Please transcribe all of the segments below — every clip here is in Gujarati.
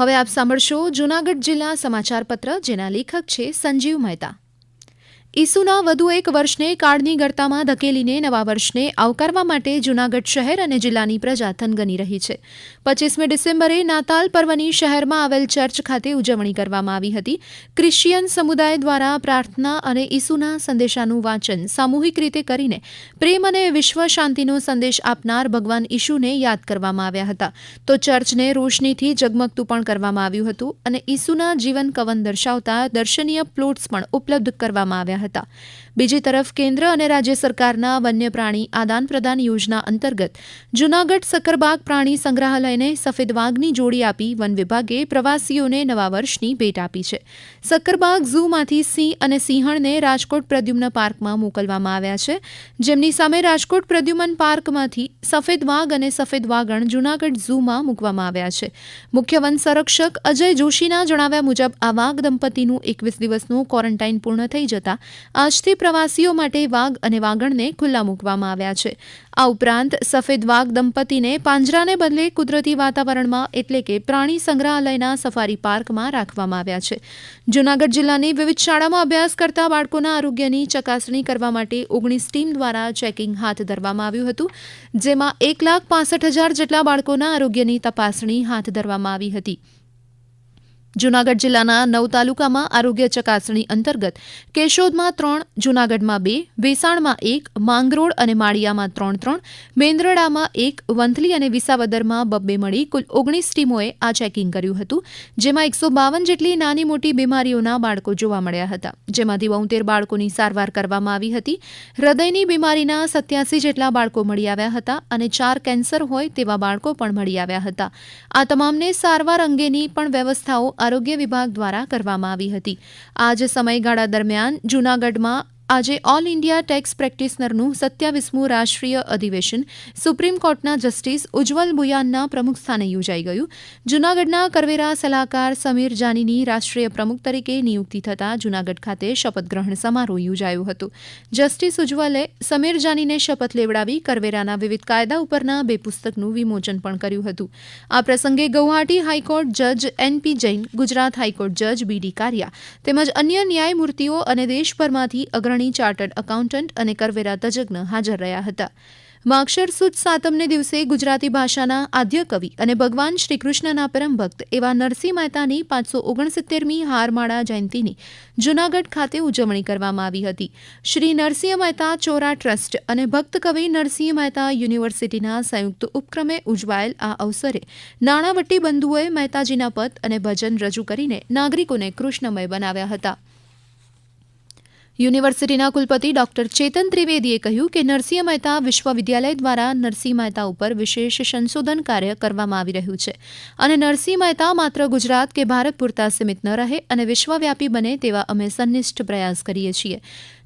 હવે આપ સાંભળશો જૂનાગઢ જિલ્લા સમાચાર પત્ર જેના લેખક છે સંજીવ મહેતા. ઈસુના વધુ એક વર્ષને કાળની ગરતામાં ધકેલીને નવા વર્ષને આવકારવા માટે જૂનાગઢ શહેર અને જિલ્લાની પ્રજા થનગની રહી છે. પચીસમી ડિસેમ્બરે નાતાલ પર્વની શહેરમાં આવેલ ચર્ચ ખાતે ઉજવણી કરવામાં આવી હતી. ક્રિશ્ચિયન સમુદાય દ્વારા પ્રાર્થના અને ઈસુના સંદેશાનું વાંચન સામૂહિક રીતે કરીને પ્રેમ અને વિશ્વ શાંતિનો સંદેશ આપનાર ભગવાન ઈશુને યાદ કરવામાં આવ્યા હતા. તો ચર્ચને રોશનીથી ઝગમગતું પણ કરવામાં આવ્યું હતું અને ઈસુના જીવન કવન દર્શાવતા દર્શનીય પ્લોટ્સ પણ ઉપલબ્ધ કરવામાં આવ્યા હતા. બીજી તરફ કેન્દ્ર અને રાજ્ય સરકારના વન્ય પ્રાણી આદાન પ્રદાન યોજના અંતર્ગત જૂનાગઢ સક્કરબાગ પ્રાણી સંગ્રહાલયને સફેદ વાઘની જોડી આપી વન વિભાગે પ્રવાસીઓને નવા વર્ષની ભેટ આપી છે. સક્કરબાગ ઝૂમાંથી સિંહ અને સિંહણને રાજકોટ પ્રદ્યુમ્ન પાર્કમાં મોકલવામાં આવ્યા છે. જેમની સામે રાજકોટ પ્રદ્યુમન પાર્કમાંથી સફેદ વાઘ અને સફેદ વાગણ જૂનાગઢ ઝૂમાં મૂકવામાં આવ્યા છે. મુખ્ય વન સંરક્ષક અજય જોશીના જણાવ્યા મુજબ આ વાઘ દંપતીનું એકવીસ દિવસનું ક્વોરન્ટાઇન પૂર્ણ થઈ જતા આજથી પ્રવાસીઓ માટે વાઘ અને વાગણને ખુલ્લા મૂકવામાં આવ્યા છે. આ ઉપરાંત સફેદ વાઘ દંપતીને પાંજરાને બદલે કુદરતી વાતાવરણમાં એટલે કે પ્રાણી સંગ્રહાલયના સફારી પાર્કમાં રાખવામાં આવ્યા છે. જૂનાગઢ જિલ્લાની વિવિધ શાળામાં અભ્યાસ કરતા બાળકોના આરોગ્યની ચકાસણી કરવા માટે ઓગણીસ ટીમ દ્વારા ચેકિંગ હાથ ધરવામાં આવ્યું હતું, જેમાં એક લાખ પાસઠ હજાર જેટલા બાળકોના આરોગ્યની તપાસણી હાથ ધરવામાં આવી હતી. જૂનાગઢ જિલ્લાના નવ તાલુકામાં આરોગ્ય ચકાસણી અંતર્ગત કેશોદમાં ત્રણ, જૂનાગઢમાં બે, વેસાણમાં એક, માંગરોળ અને માળિયામાં ત્રણ ત્રણ, મેંદરડામાં એક, વંથલી અને વિસાવદરમાં બબ્બે મળી કુલ ઓગણીસ ટીમોએ આ ચેકિંગ કર્યું હતું, જેમાં એકસો બાવન જેટલી નાની મોટી બીમારીઓના બાળકો જોવા મળ્યા હતા. જેમાંથી બોતેર બાળકોની સારવાર કરવામાં આવી હતી. હૃદયની બીમારીના સત્યાસી જેટલા બાળકો મળી આવ્યા હતા અને ચાર કેન્સર હોય તેવા બાળકો પણ મળી આવ્યા હતા. આ તમામને સારવાર અંગેની પણ વ્યવસ્થાઓ આરોગ્ય વિભાગ દ્વારા કરવામાં આવી હતી. આ જ સમયગાળા દરમિયાન જૂનાગઢમાં આજે ઓલ ઇન્ડિયા ટેક્સ પ્રેક્ટિશનરનું સત્યાવીસમું રાષ્ટ્રીય અધિવેશન સુપ્રીમ કોર્ટના જસ્ટિસ ઉજ્જવલ બુયાનના પ્રમુખ સ્થાને યોજાઈ ગયું. જૂનાગઢના કરવેરા સલાહકાર સમીર જાનીની રાષ્ટ્રીય પ્રમુખ તરીકે નિયુક્તિ થતાં જૂનાગઢ ખાતે શપથગ્રહણ સમારોહ યોજાયો હતો. જસ્ટિસ ઉજ્જવલે સમીર જાનીને શપથ લેવડાવી કરવેરાના વિવિધ કાયદા ઉપરના બે પુસ્તકનું વિમોચન પણ કર્યું હતું. આ પ્રસંગે ગૌહાટી હાઈકોર્ટ જજ એનપી જૈન, ગુજરાત હાઈકોર્ટ જજ બીડી કારિયા તેમજ અન્ય ન્યાયમૂર્તિઓ અને દેશભરમાંથી અગ્રણી ચાર્ટર્ડ એકાઉન્ટન્ટ અને કરવેરા તજજ્ઞ હાજર રહ્યા હતા. માક્ષર સુદ સાતમને દિવસે ગુજરાતી ભાષાના આદ્ય કવિ અને ભગવાન શ્રીકૃષ્ણના પરમ ભક્ત એવા નરસિંહ મહેતાની પાંચસો ઓગણસિત્તેરમી હારમાળા જયંતિની જૂનાગઢ ખાતે ઉજવણી કરવામાં આવી હતી. શ્રી નરસિંહ મહેતા ચોરા ટ્રસ્ટ અને ભક્ત કવિ નરસિંહ મહેતા યુનિવર્સિટીના સંયુક્ત ઉપક્રમે ઉજવાયેલ આ અવસરે નાણાવટી બંધુઓએ મહેતાજીના પદ અને ભજન રજૂ કરીને નાગરિકોને કૃષ્ણમય બનાવ્યા હતા. યુનિવર્સિટીના કુલપતિ ડોક્ટર ચેતન ત્રિવેદીએ કહ્યું કે નરસિંહ મહેતા વિશ્વવિદ્યાલય દ્વારા નરસિંહ મહેતા ઉપર વિશેષ સંશોધન કાર્ય કરવામાં આવી રહ્યું છે. અને નરસિંહ મહેતા માત્ર ગુજરાત કે ભારત પૂરતા સીમિત ન રહે અને વિશ્વવ્યાપી બને તેવા અમે સન્નિષ્ઠ પ્રયાસ કરીએ છીએ.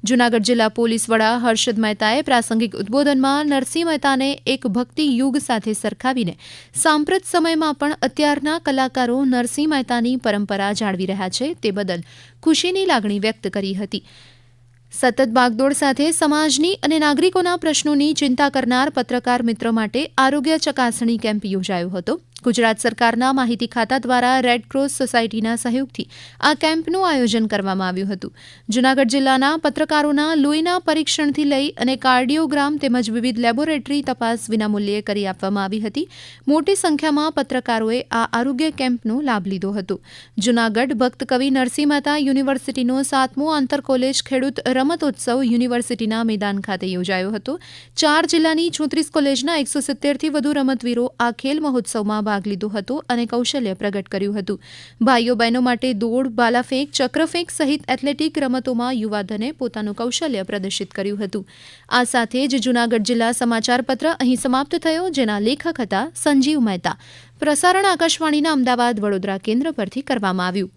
જૂનાગઢ જિલ્લા પોલીસ વડા હર્ષદ મહેતાએ પ્રાસંગિક ઉદબોધનમાં નરસિંહ મહેતાને એક ભક્તિ યુગ સાથે સરખાવીને સાંપ્રત સમયમાં પણ અત્યારના કલાકારો નરસિંહ મહેતાની પરંપરા જાળવી રહ્યા છે તે બદલ ખુશીની લાગણી વ્યક્ત કરી હતી. સતત ભાગદોડ સાથે સમાજની અને નાગરિકોના પ્રશ્નોની ચિંતા કરનાર પત્રકાર મિત્ર માટે આરોગ્ય ચકાસણી કેમ્પ યોજાયો હતો. ગુજરાત સરકારના માહિતી ખાતા દ્વારા રેડક્રોસ સોસાયટીના સહયોગથી આ કેમ્પનું આયોજન કરવામાં આવ્યું હતું. જૂનાગઢ જિલ્લાના પત્રકારોના લોહીના પરીક્ષણથી લઈ અને કાર્ડિયોગ્રામ તેમજ વિવિધ લેબોરેટરી તપાસ વિનામૂલ્યે કરી આપવામાં આવી હતી. મોટી સંખ્યામાં પત્રકારોએ આ આરોગ્ય કેમ્પનો લાભ લીધો હતો. જૂનાગઢ ભક્ત કવિ નરસિંહ મહેતા યુનિવર્સિટીનો સાતમો આંતર કોલેજ ખેડૂત રમતોત્સવ યુનિવર્સિટીના મેદાન ખાતે યોજાયો હતો. ચાર જિલ્લાની ચોત્રીસ કોલેજના એકસો સિત્તેરથી વધુ રમતવીરો આ ખેલ મહોત્સવમાં ભાગ લીધો હતો અને કૌશલ્ય પ્રગટ કર્યું હતું. ભાઈઓ બહેનો માટે દોડ, બાલાફેંક, ચક્રફેંક સહિત એથ્લેટિક રમતોમાં યુવાધને પોતાનું કૌશલ્ય પ્રદર્શિત કર્યું હતું. આ સાથે જ જૂનાગઢ જિલ્લા સમાચાર પત્ર અહીં સમાપ્ત થયો, જેના લેખક હતા સંજીવ મહેતા. પ્રસારણ આકાશવાણીના અમદાવાદ વડોદરા કેન્દ્ર પરથી કરવામાં આવ્યું.